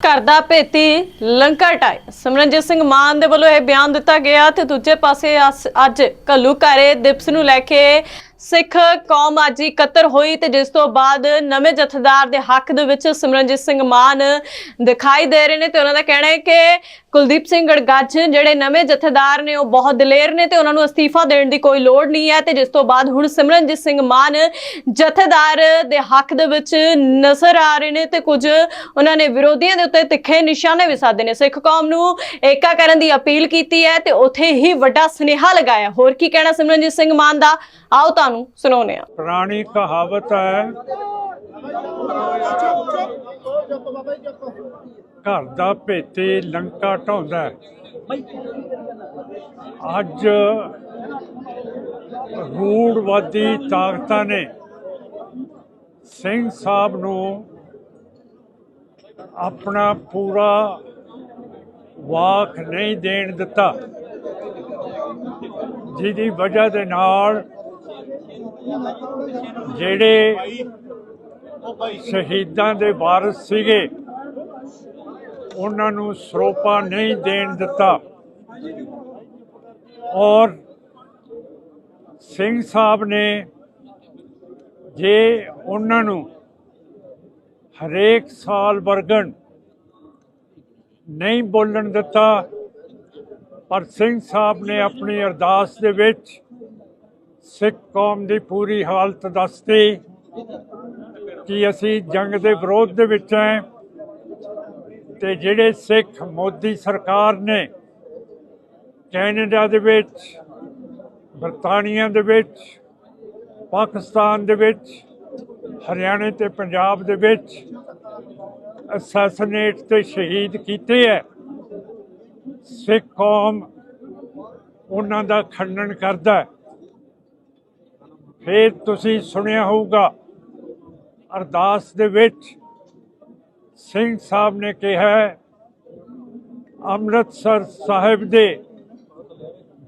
ਘਰ ਦਾ ਭੇਤੀ ਲੰਕਾ ਟਾਈ। ਸਿਮਰਨਜੀਤ ਸਿੰਘ ਮਾਨ ਦੇ ਵੱਲੋਂ ਇਹ ਬਿਆਨ ਦਿੱਤਾ ਗਿਆ ਤੇ ਦੂਜੇ ਪਾਸੇ ਅੱਜ ਕੱਲੂ ਘਰੇ ਦਿਵਸ ਨੂੰ ਲੈ ਕੇ ਸਿੱਖ ਕੌਮ ਅੱਜ ਇਕੱਤਰ ਹੋਈ ਤੇ ਜਿਸ ਤੋਂ ਬਾਅਦ ਨਵੇਂ ਜਥੇਦਾਰ ਦੇ ਹੱਕ ਦੇ ਵਿੱਚ ਸਿਮਰਨਜੀਤ ਸਿੰਘ ਮਾਨ ਦਿਖਾਈ ਦੇ ਰਹੇ ਨੇ ਤੇ ਉਹਨਾਂ ਦਾ ਕਹਿਣਾ ਹੈ ਕਿ ਕੁਲਦੀਪ ਸਿੰਘ ਗੜਗੱਜ ਜਿਹੜੇ ਨਵੇਂ ਜਥੇਦਾਰ ਨੇ ਉਹ ਬਹੁਤ ਦਲੇਰ ਨੇ ਤੇ ਉਹਨਾਂ ਨੂੰ ਅਸਤੀਫਾ ਦੇਣ ਦੀ ਕੋਈ ਲੋੜ ਨਹੀਂ ਹੈ ਤੇ ਜਿਸ ਤੋਂ ਬਾਅਦ ਹੁਣ ਸਿਮਰਨਜੀਤ ਸਿੰਘ ਮਾਨ ਜਥੇਦਾਰ ਦੇ ਹੱਕ ਦੇ ਵਿੱਚ ਨਜ਼ਰ ਆ ਰਹੇ ਨੇ ਤੇ ਕੁਝ ਉਹਨਾਂ ਨੇ ਵਿਰੋਧੀਆਂ ਦੇ ਉੱਤੇ ਤਿੱਖੇ ਨਿਸ਼ਾਨੇ ਵੀ ਸਾਧੇ ਨੇ। ਸਿੱਖ ਕੌਮ ਨੂੰ ਏਕਾ ਕਰਨ ਦੀ ਅਪੀਲ ਕੀਤੀ ਹੈ ਤੇ ਉੱਥੇ ਹੀ ਵੱਡਾ ਸੁਨੇਹਾ ਲਗਾਇਆ। ਹੋਰ ਕੀ ਕਹਿਣਾ ਸਿਮਰਨਜੀਤ ਸਿੰਘ ਮਾਨ ਦਾ? ਆਓ ਤਾਂ ਤੁਹਾਨੂੰ ਸੁਣਾਉਂਦੇ ਹਾਂ। ਪੁਰਾਣੀ ਕਹਾਵਤ ਹੈ, ਘਰ ਦਾ ਭੇਤੀ ਲੰਕਾ ਢਾਉਂਦਾ ਅੱਜ ਰੂੜਵਾਦੀ ਤਾਕਤਾਂ ਨੇ ਸਿੰਘ ਸਾਹਿਬ ਨੂੰ ਆਪਣਾ ਪੂਰਾ ਵਾਕ ਨਹੀਂ ਦੇਣ ਦਿੱਤਾ। ਜਿਹਦੀ ਵਜ੍ਹਾ ਦੇ ਨਾਲ ਜਿਹੜੇ ਸ਼ਹੀਦਾਂ ਦੇ ਵਾਰਸ ਸੀਗੇ, ਉਹਨਾਂ ਨੂੰ ਸਰੋਪਾ ਨਹੀਂ ਦੇਣ ਦਿੱਤਾ। ਔਰ ਸਿੰਘ ਸਾਹਿਬ ਨੇ ਜੇ ਉਹਨਾਂ ਨੂੰ ਹਰੇਕ ਸਾਲ ਵਰਗਣ ਨਹੀਂ ਬੋਲਣ ਦਿੱਤਾ, ਪਰ ਸਿੰਘ ਸਾਹਿਬ ਨੇ ਆਪਣੀ ਅਰਦਾਸ ਦੇ ਵਿੱਚ ਸਿੱਖ ਕੌਮ ਦੀ ਪੂਰੀ ਹਾਲਤ ਦੱਸਦੀ ਕਿ ਅਸੀਂ ਜੰਗ ਦੇ ਵਿਰੋਧ ਦੇ ਵਿੱਚ ਹੈ ਤੇ ਜਿਹੜੇ ਸਿੱਖ ਮੋਦੀ ਸਰਕਾਰ ਨੇ ਕੈਨੇਡਾ ਦੇ ਵਿੱਚ, ਬਰਤਾਨੀਆ ਦੇ ਵਿੱਚ, ਪਾਕਿਸਤਾਨ ਦੇ ਵਿੱਚ, ਹਰਿਆਣੇ ਤੇ ਪੰਜਾਬ ਦੇ ਵਿੱਚ ਅਸੈਸਨੇਟ ਤੇ ਸ਼ਹੀਦ ਕੀਤੇ ਹੈ। ਸਿੱਖ ਕੌਮ ਉਹਨਾਂ ਦਾ ਖੰਡਨ ਕਰਦਾ ਹੈ। ਫਿਰ ਤੁਸੀਂ ਸੁਣਿਆ ਹੋਊਗਾ ਅਰਦਾਸ ਦੇ ਵਿੱਚ ਸਿੰਘ ਸਾਹਿਬ ਨੇ ਕਿਹਾ ਅੰਮ੍ਰਿਤਸਰ ਸਾਹਿਬ ਦੇ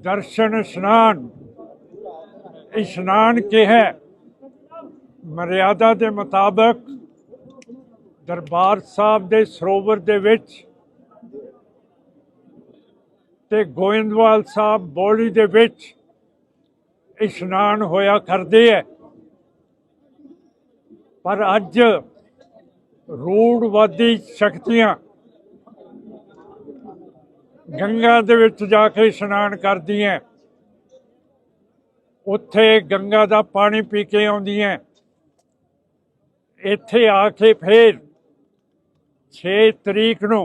ਦਰਸ਼ਨ ਇਸ਼ਨਾਨ। ਇਸ਼ਨਾਨ ਕਿਹਾ ਮਰਿਆਦਾ ਦੇ ਮੁਤਾਬਕ ਦਰਬਾਰ ਸਾਹਿਬ ਦੇ ਸਰੋਵਰ ਦੇ ਵਿੱਚ ਤੇ ਗੋਇੰਦਵਾਲ ਸਾਹਿਬ ਬੋਲੀ ਦੇ ਵਿੱਚ ਇਸ਼ਨਾਨ ਹੋਇਆ ਕਰਦੇ ਹੈ ਪਰ ਅੱਜ ਰੂੜਵਾਦੀ ਸ਼ਕਤੀਆਂ ਗੰਗਾ ਦੇ ਵਿੱਚ ਜਾ ਕੇ ਇਸ਼ਨਾਨ ਕਰਦੀਆਂ। ਉੱਥੇ ਗੰਗਾ ਦਾ ਪਾਣੀ ਪੀ ਕੇ ਆਉਂਦੀਆਂ। ਇੱਥੇ ਆ ਕੇ ਫੇਰ 6 ਤਰੀਕ ਨੂੰ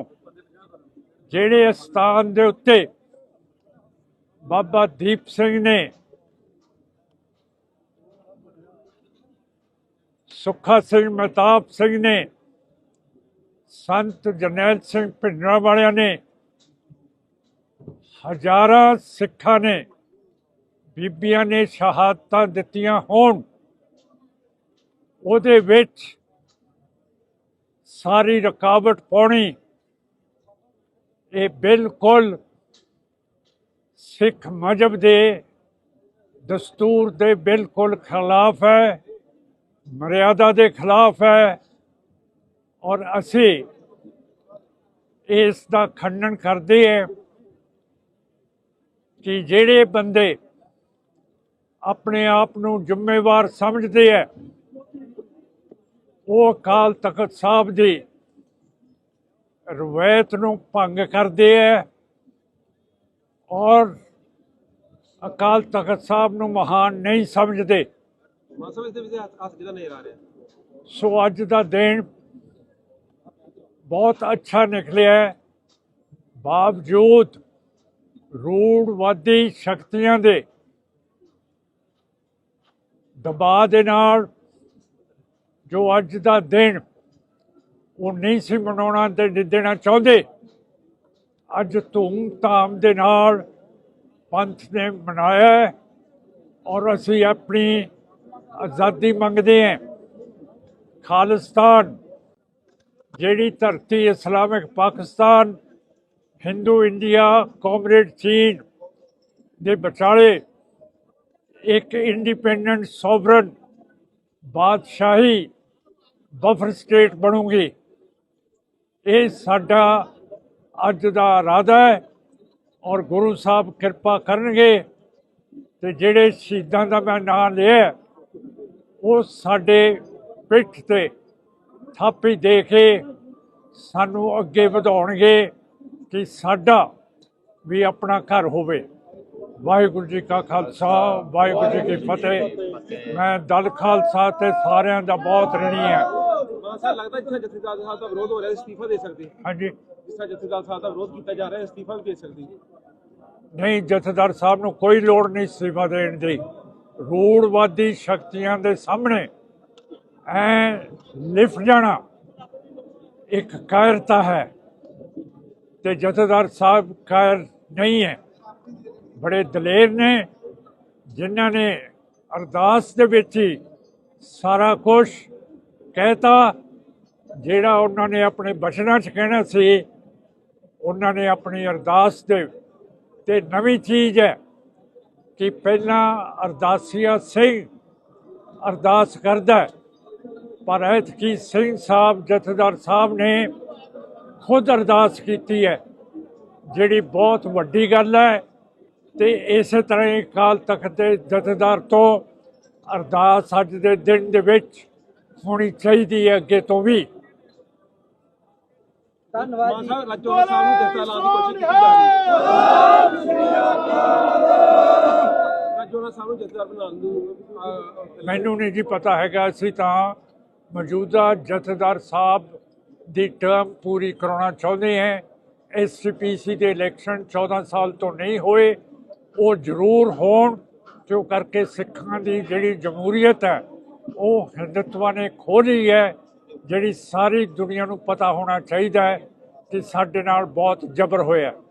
ਜਿਹੜੇ ਸਥਾਨ ਦੇ ਉੱਤੇ ਬਾਬਾ ਦੀਪ ਸਿੰਘ ਨੇ ਸੁੱਖਾ ਸਿੰਘ ਮਹਿਤਾਬ ਸਿੰਘ ਨੇ, ਸੰਤ ਜਰਨੈਲ ਸਿੰਘ ਭਿੰਡਰਾਂ ਵਾਲਿਆਂ ਨੇ, ਹਜ਼ਾਰਾਂ ਸਿੱਖਾਂ ਨੇ, ਬੀਬੀਆਂ ਨੇ ਸ਼ਹਾਦਤਾਂ ਦਿੱਤੀਆਂ ਹੋਣ। ਉਹਦੇ ਵਿੱਚ ਸਾਰੀ ਰੁਕਾਵਟ ਪਾਉਣੀ, ਇਹ ਬਿਲਕੁਲ ਸਿੱਖ ਮਜਬ ਦੇ ਦਸਤੂਰ ਦੇ ਬਿਲਕੁਲ ਖਿਲਾਫ ਹੈ। ਮਰਿਆਦਾ ਦੇ ਖਿਲਾਫ ਹੈ ਔਰ ਅਸੀਂ ਇਸ ਦਾ ਖੰਡਨ ਕਰਦੇ ਹਾਂ ਕਿ ਜਿਹੜੇ ਬੰਦੇ ਆਪਣੇ ਆਪ ਨੂੰ ਜ਼ਿੰਮੇਵਾਰ ਸਮਝਦੇ ਹੈ, ਉਹ ਅਕਾਲ ਤਖਤ ਸਾਹਿਬ ਦੀ ਰਵਾਇਤ ਨੂੰ ਭੰਗ ਕਰਦੇ ਹੈ ਔਰ ਅਕਾਲ ਤਖਤ ਸਾਹਿਬ ਨੂੰ ਮਹਾਨ ਨਹੀਂ ਸਮਝਦੇ। ਮਸਲ ਇਸ ਦੇ ਵਿੱਚ ਹੱਥ ਹੱਥ ਨਜ਼ਰ ਆ ਰਿਹਾ? ਸੋ ਅੱਜ ਦਾ ਦਿਨ ਬਹੁਤ ਅੱਛਾ ਨਿਕਲਿਆ ਬਾਵਜੂਦ ਰੂੜਵਾਦੀ ਸ਼ਕਤੀਆਂ ਦੇ ਦਬਾਅ ਦੇ ਨਾਲ ਜੋ ਅੱਜ ਦਾ ਦਿਨ ਉਹ ਨਹੀਂ ਸੀ ਮਨਾਉਣਾ ਤੇ ਦੇਣਾ ਚਾਹੁੰਦੇ, ਅੱਜ ਧੂਮ-ਧਾਮ ਦੇ ਨਾਲ ਪੰਥ ਨੇ ਮਨਾਇਆ ਔਰ ਅਸੀਂ ਆਪਣੀ ਆਜ਼ਾਦੀ ਮੰਗਦੇ ਹੈ। ਖਾਲਿਸਤਾਨ, ਜਿਹੜੀ ਧਰਤੀ Islamic Pakistan, Hindu India, comrade ਚੀਨ ਦੇ ਵਿਚਾਲੇ ਇੱਕ ਇੰਡੀਪੈਂਡੈਂਟ ਸੋਵਰਨ ਬਾਦਸ਼ਾਹੀ ਬਫਰ ਸਟੇਟ ਬਣੂਗੀ। ਇਹ ਸਾਡਾ ਅੱਜ ਦਾ ਇਰਾਦਾ ਹੈ ਔਰ ਗੁਰੂ ਸਾਹਿਬ ਕਿਰਪਾ ਕਰਨਗੇ ਤੇ ਜਿਹੜੇ ਸ਼ਹੀਦਾਂ ਦਾ ਮੈਂ ਨਾਂ ਲਿਆ ਉਹ ਸਾਡੇ ਪਿੱਠ ਤੇ ਥਾਪੀ ਦੇ ਕੇ ਸਾਨੂੰ ਅੱਗੇ ਵਧਾਉਣਗੇ ਕਿ ਸਾਡਾ ਵੀ ਆਪਣਾ ਘਰ ਹੋਵੇ। ਵਾਹਿਗੁਰੂ ਜੀ ਕਾ ਖਾਲਸਾ ਵਾਹਿਗੁਰੂ ਜੀ ਕੀ ਫਤਿਹ। ਮੈਂ ਦਲ ਖਾਲਸਾ ਤੇ ਸਾਰਿਆਂ ਦਾ ਬਹੁਤ ਰਣੀ ਹੈ। ਸਾਹਿਬ ਲੱਗਦਾ ਜਿੱਥੇ ਜਥੇਦਾਰ ਸਾਹਿਬ ਦਾ ਵਿਰੋਧ ਹੋ ਰਿਹਾ ਅਸਤੀਫਾ ਦੇ ਸਕਦੇ। ਹਾਂਜੀ। ਤਰ੍ਹਾਂ ਜਥੇਦਾਰ ਸਾਹਿਬ ਦਾ ਵਿਰੋਧ ਕੀਤਾ ਜਾ ਰਿਹਾ ਅਸਤੀਫਾ ਵੀ ਦੇ ਸਕਦੇ। ਨਹੀਂ ਜਥੇਦਾਰ ਸਾਹਿਬ ਨੂੰ ਕੋਈ ਲੋੜ ਨਹੀਂ ਇਸਤੀਫਾ ਦੇਣ ਦੀ। ਰੂੜਵਾਦੀ ਸ਼ਕਤੀਆਂ ਦੇ ਸਾਹਮਣੇ ਐ ਲਿਫ ਜਾਣਾ ਇੱਕ ਕਾਇਰਤਾ ਹੈ ਤੇ ਜਥੇਦਾਰ ਸਾਹਿਬ ਕਾਇਰ ਨਹੀਂ ਹੈ। ਬੜੇ ਦਲੇਰ ਨੇ, ਜਿਨ੍ਹਾਂ ਨੇ ਅਰਦਾਸ ਦੇ ਵਿੱਚ ਹੀ ਸਾਰਾ ਕੁਝ ਕਹਿਤਾ, ਜਿਹੜਾ ਉਹਨਾਂ ਨੇ ਆਪਣੇ ਬਚਨਾਂ 'ਚ ਕਹਿਣਾ ਸੀ, ਉਹਨਾਂ ਨੇ ਆਪਣੀ ਅਰਦਾਸ ਦੇ, ਤੇ ਨਵੀਂ ਚੀਜ਼ ਹੈ। ਕਿ ਪਹਿਲਾਂ ਅਰਦਾਸੀਆ ਸਿੰਘ ਅਰਦਾਸ ਕਰਦਾ ਪਰ ਐਤਕੀ ਸਿੰਘ ਸਾਹਿਬ, ਜਥੇਦਾਰ ਸਾਹਿਬ ਨੇ ਖੁਦ ਅਰਦਾਸ ਕੀਤੀ ਹੈ, ਜਿਹੜੀ ਬਹੁਤ ਵੱਡੀ ਗੱਲ ਹੈ ਤੇ ਇਸੇ ਤਰ੍ਹਾਂ ਹੀ ਕਾਲ ਤਖਤ ਦੇ ਜਥੇਦਾਰ ਤੋਂ ਅਰਦਾਸ ਅੱਜ ਦੇ ਦਿਨ ਦੇ ਵਿੱਚ ਹੋਣੀ ਚਾਹੀਦੀ ਹੈ ਅੱਗੇ ਤੋਂ ਵੀ। ਮਾਨ ਸਾਹਿਬ ਰਾਜੋਲਾ ਸਾਹਿਬ ਨੂੰ ਜਥਾ ਲਾਉਣ ਦੀ ਕੋਸ਼ਿਸ਼ ਕੀਤੀ ਜਾ ਰਹੀ ਹੈ। ਰਾਜੋਲਾ ਸਾਹਿਬ ਨੂੰ ਜਥੇਦਾਰ ਬਣਾਉਣ ਦੀ ਅਹ, ਮੈਨੂੰ ਨਹੀਂ ਜੀ ਪਤਾ ਹੈਗਾ ਅਸੀਂ ਤਾਂ ਮੌਜੂਦਾ ਜਥੇਦਾਰ ਸਾਹਿਬ ਦੀ ਟਰਮ ਪੂਰੀ ਕਰਾਉਣਾ ਚਾਹੁੰਦੇ ਹਾਂ। ਐਸਪੀਸੀ ਦੇ ਇਲੈਕਸ਼ਨ 14 ਸਾਲ ਤੋਂ ਨਹੀਂ ਹੋਏ ਉਹ ਜ਼ਰੂਰ ਹੋਣ ਕਿਉਂ ਕਰਕੇ ਸਿੱਖਾਂ ਦੀ ਜਿਹੜੀ ਜਮਹੂਰੀਅਤ ਹੈ ਉਹ ਹਿੰਦੁਤਵਾ ਨੇ ਖੋਲੀ ਹੈ। ਜਿਹੜੀ ਸਾਰੀ ਦੁਨੀਆ ਨੂੰ ਪਤਾ ਹੋਣਾ ਚਾਹੀਦਾ ਹੈ ਕਿ ਸਾਡੇ ਨਾਲ ਬਹੁਤ ਜ਼ਬਰ ਹੋਇਆ।